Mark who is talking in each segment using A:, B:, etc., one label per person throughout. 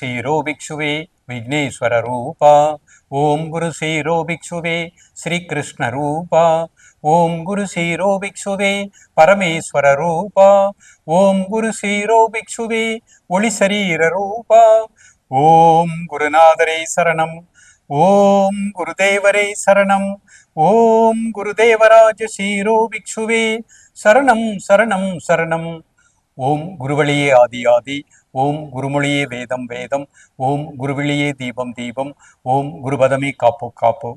A: Zero பிக்ஷுவே Vigneshwara ரூபா. ஓம் குரு zero பிக்ஷுவே Sri Krishna ரூபா. ஓம் குரு zero பிக்ஷுவே Parameshwara ரூபா. ஓம் குரு சீரோ பிக்ஷுவே ஒளி சரீர ரூபா. ஓம் குருநாதரை சரணம். ஓம் குருதேவரை சரணம். ஓம் குருதேவராஜ சீரோ சரணம் சரணம் சரணம். ஓம் குருவழியே ஆதி ஆதி. ஓம் குருமொழியே வேதம் வேதம் ஓம் குருவிழியே தீபம் தீபம் ஓம் குருபதமே காப்போ காப்போ.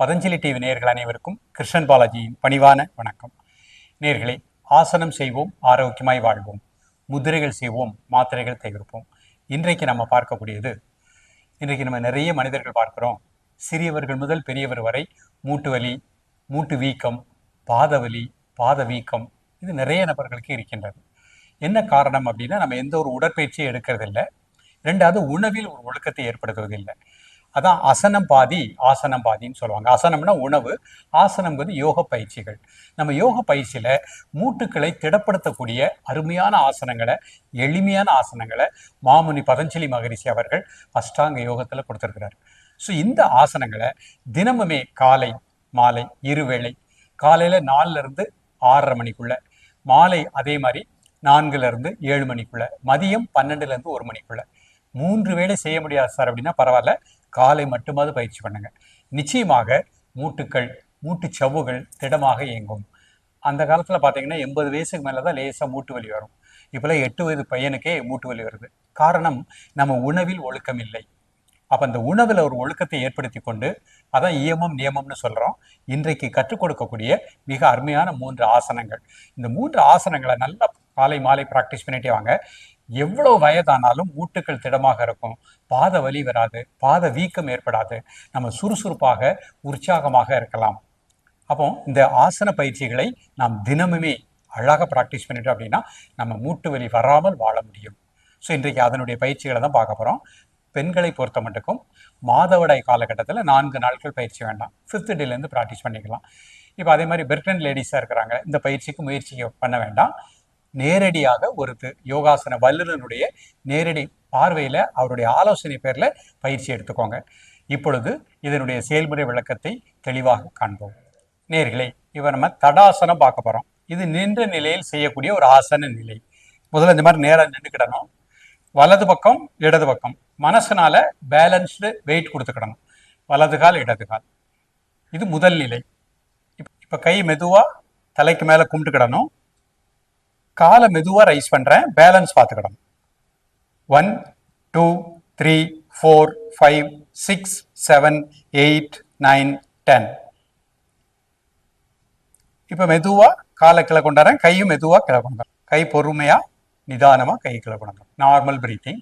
A: பதஞ்சலி டிவி நேர்கள் அனைவருக்கும் கிருஷ்ணன் பாலாஜியின் பணிவான வணக்கம். நேர்களே ஆசனம் செய்வோம் ஆரோக்கியமாய் வாழ்வோம் முதிரைகள் செய்வோம் மாத்திரைகள் தவிர்ப்போம் இன்றைக்கு நம்ம பார்க்கக்கூடியது இன்றைக்கு நம்ம நிறைய மனிதர்கள் பார்க்குறோம். சிறியவர்கள் முதல் பெரியவர் வரை மூட்டு வலி மூட்டு வீக்கம் பாதவலி பாத வீக்கம் இது நிறைய நபர்களுக்கு இருக்கின்றது. என்ன காரணம் அப்படின்னா நம்ம எந்த ஒரு உடற்பயிற்சியும் எடுக்கிறது இல்லை ரெண்டாவது உணவில் ஒரு ஒழுக்கத்தை ஏற்படுத்துவதில்லை. அதான் அசனம் பாதி ஆசனம் பாதின்னு சொல்லுவாங்க. அசனம்னா உணவு ஆசனம்ங்கிறது யோக பயிற்சிகள். நம்ம யோக பயிற்சியில் மூட்டுக்களை திடப்படுத்தக்கூடிய அருமையான ஆசனங்களை எளிமையான ஆசனங்களை மாமுனி பதஞ்சலி மகரிஷி அவர்கள் அஷ்டாங்க யோகத்தில் கொடுத்துருக்கிறார். ஸோ இந்த ஆசனங்களை தினமுமே காலை மாலை இருவேளை காலையில் நாலுலேருந்து ஆறரை மணிக்குள்ள மாலை அதே மாதிரி நான்குலேருந்து ஏழு மணிக்குள்ளே மதியம் பன்னெண்டுலேருந்து ஒரு மணிக்குள்ளே. மூன்று வேளை செய்ய முடியாது சார் அப்படின்னா பரவாயில்ல. காலை மட்டுமாவது பயிற்சி பண்ணுங்க. நிச்சயமாக மூட்டுக்கள் மூட்டு சவ்வுகள் திடமாக இயங்கும். அந்த காலத்தில் பார்த்தீங்கன்னா எண்பது வயசுக்கு மேலே தான் லேசாக மூட்டு வலி வரும். இப்பெல்லாம் எட்டு வயது பையனுக்கே மூட்டு வலி வருது. காரணம் நம்ம உணவில் ஒழுக்கம் இல்லை. அப்போ அந்த உணவில் ஒரு ஒழுக்கத்தை ஏற்படுத்தி கொண்டு அதான் இயமம் நியமம்னு சொல்கிறோம் இன்றைக்கு கற்றுக் கொடுக்கக்கூடிய மிக அருமையான மூன்று ஆசனங்கள். இந்த மூன்று ஆசனங்களை நல்லா காலை மாலை ப்ராக்டிஸ் பண்ணிட்டே வாங்க. எவ்வளோ வயதானாலும் மூட்டுக்கள் திடமாக இருக்கும். பாத வலி வராது பாத வீக்கம் ஏற்படாது. நம்ம சுறுசுறுப்பாக உற்சாகமாக இருக்கலாம். அப்போ இந்த ஆசன பயிற்சிகளை நாம் தினமுமே அழகாக ப்ராக்டிஸ் பண்ணிட்டோம் அப்படின்னா நம்ம மூட்டு வலி வராமல் வாழ முடியும். ஸோ இன்றைக்கு அதனுடைய பயிற்சிகளை தான் பார்க்க போகிறோம் பெண்களை பொறுத்த மட்டுக்கும் மாதவிடாய் காலகட்டத்தில் நான்கு நாட்கள் பயிற்சி வேண்டாம். ஃபிஃப்த் டேலேருந்து ப்ராக்டிஸ் பண்ணிக்கலாம். இப்போ அதே மாதிரி பெர்டன் லேடிஸாக இருக்கிறாங்க. இந்த பயிற்சிக்கு முயற்சி பண்ண வேண்டாம். நேரடியாக ஒரு யோகாசன வல்லுநருடைய நேரடி பார்வையில் அவருடைய ஆலோசனை பேரில் பயிற்சி எடுத்துக்கோங்க. இப்பொழுது இதனுடைய செயல்முறை விளக்கத்தை தெளிவாக காண்போம். நேர்களை இப்போ நம்ம தடாசனம் பார்க்க போகிறோம் இது நின்ற நிலையில் செய்யக்கூடிய ஒரு ஆசன நிலை. முதல்ல இந்த மாதிரி நேராக நின்றுக்கிடணும் வலது பக்கம் இடது பக்கம். மனசுனால பேலன்ஸ்டு வெயிட் கொடுத்துக்கிடணும். வலது கால் இடது கால். இது முதல் நிலை. இப்- கை மெதுவாக தலைக்கு மேலே கும்பிட்டுக்கிடணும். காலை மெதுவாக ரைஸ் பண்ணுறேன் balance பார்த்துக்கிடணும் one two three four five six seven eight nine ten இப்போ மெதுவாக காலை கீழே கொண்டாடுறேன் கையும் மெதுவாக கீழே கொண்டாடுறேன் கை பொறுமையாக நிதானமாக கை கீழே கொண்டாடுறேன் நார்மல் பிரீத்திங்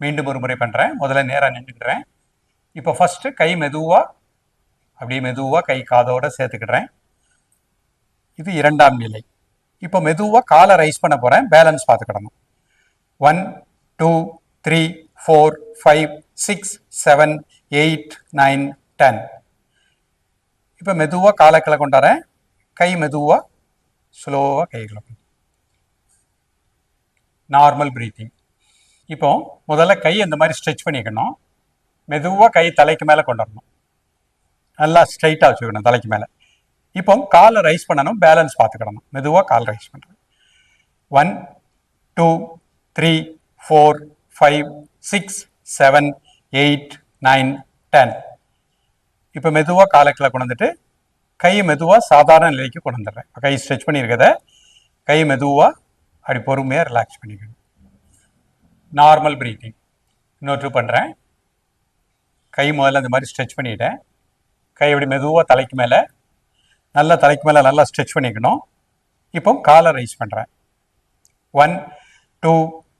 A: மீண்டும் ஒரு முறை பண்ணுறேன் முதல்ல நேராக நின்றுக்கிறேன். இப்போ ஃபஸ்ட்டு கை மெதுவாக அப்படியே மெதுவாக கை காதோடு சேர்த்துக்கிடுறேன். இது இரண்டாம் நிலை. இப்போ மெதுவாக காலை ரைஸ் பண்ண போகிறேன் balance பார்த்துக்கிடணும். One two three four five six seven eight nine ten இப்போ மெதுவாக காலை கிளை கொண்டாறேன் கை மெதுவாக ஸ்லோவாக கை கிளை நார்மல் ப்ரீத்திங் இப்போ முதல்ல கை இந்த மாதிரி ஸ்ட்ரெச் பண்ணிக்கணும். மெதுவாக கை தலைக்கு மேலே கொண்டு வரணும். நல்லா ஸ்ட்ரைட்டாக வச்சுக்கணும் தலைக்கு மேலே. இப்போ காலை ரைஸ் பண்ணணும் பேலன்ஸ் பார்த்துக்கிடணும். மெதுவாக கால் ரைஸ் பண்ணுறேன் one two three four five six seven eight nine ten இப்போ மெதுவாக காலை கீழே கொண்டு வந்துட்டு கையை மெதுவாக சாதாரண நிலைக்கு கொண்டு வந்துடுறேன். கை ஸ்ட்ரெச் பண்ணியிருக்கத கை மெதுவாக அப்படி பொறுமையாக ரிலாக்ஸ் பண்ணிக்கணும். நார்மல் ப்ரீத்திங் இன்னொரு பண்ணுறேன் கை முதல்ல அந்த மாதிரி ஸ்ட்ரெச் பண்ணிட்டேன். கை அப்படி மெதுவாக தலைக்கு மேலே நல்லா தலைக்கு மேலே நல்லா ஸ்ட்ரெச் பண்ணிக்கணும். இப்போ காலை ரைஸ் பண்ணுறேன் one two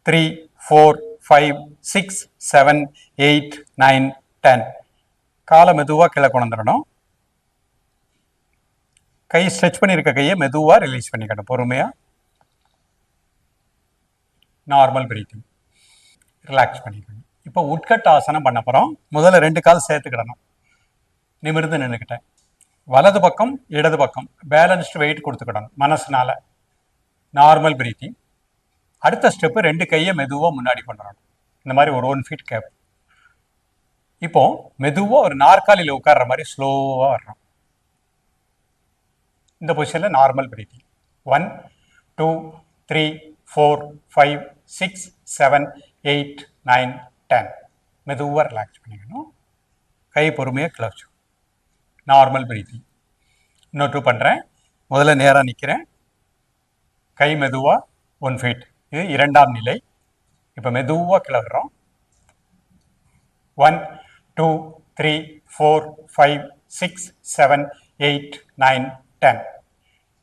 A: three four five six seven eight nine ten காலை மெதுவாக கீழே கொண்டு வந்துடணும். கை ஸ்ட்ரெச் பண்ணியிருக்க கையை மெதுவாக ரிலீஸ் பண்ணிக்கணும். பொறுமையாக நார்மல் பிரீத்திங் ரிலாக்ஸ் பண்ணிக்கணும். இப்போ உட்கட்ட ஆசனம் பண்ண போகிறோம் முதல்ல ரெண்டு கால் சேர்த்துக்கிடணும். நிமிர்ந்து நின்றுக்கிட்டேன் வலது பக்கம் இடது பக்கம். பேலன்ஸ்டு வெயிட் கொடுத்துக்கிடணும் மனசுனால. நார்மல் பிரீத்திங் அடுத்த ஸ்டெப்பு ரெண்டு கையை மெதுவாக முன்னாடி பண்ணுறோம் இந்த மாதிரி ஒரு ஒன் ஃபீட் கேப் இப்போ மெதுவாக ஒரு நாற்காலியில் உட்கார்ற மாதிரி ஸ்லோவாக வர்றோம். இந்த பொசிஷனில் normal breathing one two three four five six seven eight nine ten மெதுவாக ரிலாக்ஸ் பண்ணிக்கணும். கை பொறுமையாக கிளச்சும் நார்மல் பிரீத்திங் இன்னொரு டூ பண்ணுறேன் முதல்ல நேராக நிற்கிறேன் கை மெதுவாக ஒன் ஃபீட் இது இரண்டாம் நிலை. இப்போ மெதுவாக கிளறுறோம் one two three four five six seven eight nine ten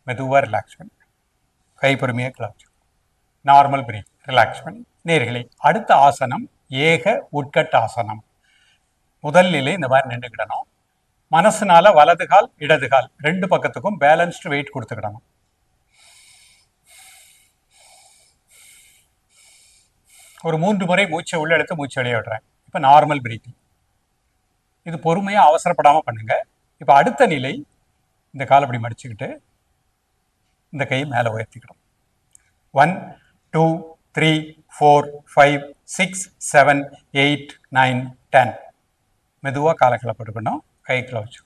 A: மெதுவாக ரிலாக்ஸ் பண்ணி. கை பொறுமையாக கிளச்சு நார்மல் பிரீத் ரிலாக்ஸ் பண்ணி. நேர்களை அடுத்த ஆசனம் ஏக உட்கட்ட ஆசனம். முதல் நிலை இந்த மாதிரி நின்றுக்கிடணும். மனசுனால வலது கால் இடது கால் ரெண்டு பக்கத்துக்கும் பேலன்ஸ்டு வெயிட் கொடுத்துக்கிடணும். ஒரு மூன்று முறை மூச்சை உள்ள எடுத்து மூச்சை வெளியே விடுறேன். இப்போ நார்மல் பிரீத்திங் இது பொறுமையாக அவசரப்படாமல் பண்ணுங்க. இப்போ அடுத்த நிலை இந்த கால் அப்படி மடிச்சுக்கிட்டு இந்த கையை மேலே உயர்த்திக்கிடும். One two three four five six seven eight nine ten மெதுவாக காலை கிளப்பிட்டுக்கணும் கை கிளவச்சு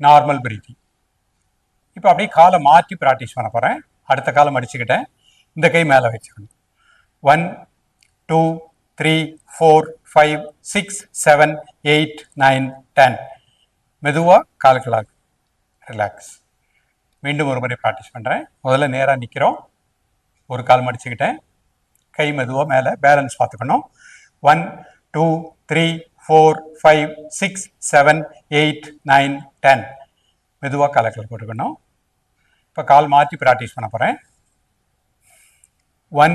A: நார்மல் பிரீத்திங் இப்போ அப்படியே காலை மாற்றி ப்ராக்டிஸ் பண்ண போகிறேன் அடுத்த காலம் அடிச்சுக்கிட்டேன் இந்த கை மேலே வச்சுக்கணும். One two three four five six seven eight nine ten மெதுவாக கால் கிளாக் ரிலாக்ஸ் மீண்டும் ஒரு முறை ப்ராக்டிஸ் பண்ணுறேன் முதல்ல நேராக நிற்கிறோம் ஒரு கால் மடிச்சுக்கிட்டேன். கை மெதுவாக மேலே பேலன்ஸ் பார்த்துக்கணும். One two three four five six seven eight nine ten மெதுவாக காலக்கில் போட்டுக்கணும். இப்போ கால் மாற்றி ப்ராக்டிஸ் பண்ண போகிறேன் one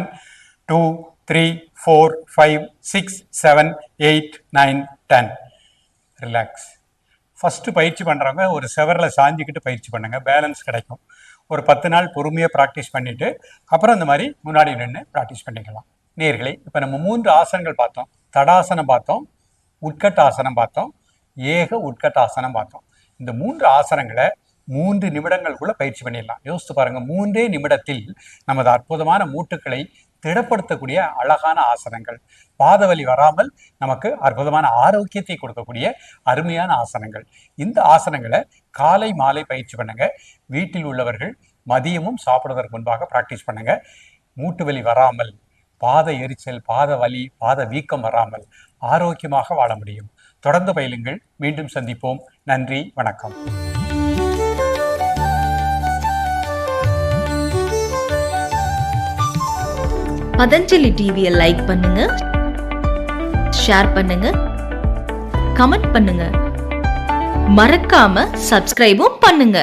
A: two three four five six seven eight nine ten relax first பயிற்சி பண்ணுறவங்க ஒரு செவரில் சாஞ்சிக்கிட்டு பயிற்சி பண்ணுங்கள் பேலன்ஸ் கிடைக்கும். ஒரு பத்து நாள் பொறுமையாக ப்ராக்டிஸ் பண்ணிவிட்டு அப்புறம் இந்த மாதிரி முன்னாடி நின்று ப்ராக்டிஸ் பண்ணிக்கலாம். நேர்களை இப்போ நம்ம மூன்று ஆசனங்கள் பார்த்தோம். தடாசனம் பார்த்தோம். உட்கட்டாசனம் பார்த்தோம். ஏக உட்கட்டாசனம் பார்த்தோம். இந்த மூன்று ஆசனங்களை மூன்று நிமிடங்களுக்குள்ள பயிற்சி பண்ணிடலாம். யோசித்து பாருங்க மூன்றே நிமிடத்தில் நமது அற்புதமான மூட்டுக்களை திடப்படுத்தக்கூடிய அழகான ஆசனங்கள். பாதவலி வராமல் நமக்கு அற்புதமான ஆரோக்கியத்தை கொடுக்கக்கூடிய அருமையான ஆசனங்கள். இந்த ஆசனங்களை காலை மாலை பயிற்சி பண்ணுங்க. வீட்டில் உள்ளவர்கள் மதியமும் சாப்பிடுவதற்கு முன்பாக ப்ராக்டிஸ் பண்ணுங்க. மூட்டு வலி வராமல் பாத எரிச்சல் பாத வலி பாத வீக்கம் வராமல் ஆரோக்கியமாக வாழ முடியும். தொடர்ந்து பயிலுங்கள். மீண்டும் சந்திப்போம். நன்றி. வணக்கம்.
B: பதஞ்சலி டிவியை லைக் பண்ணுங்க. ஷேர் பண்ணுங்க. கமெண்ட் பண்ணுங்க. மறக்காம சப்ஸ்கிரைபும் பண்ணுங்க.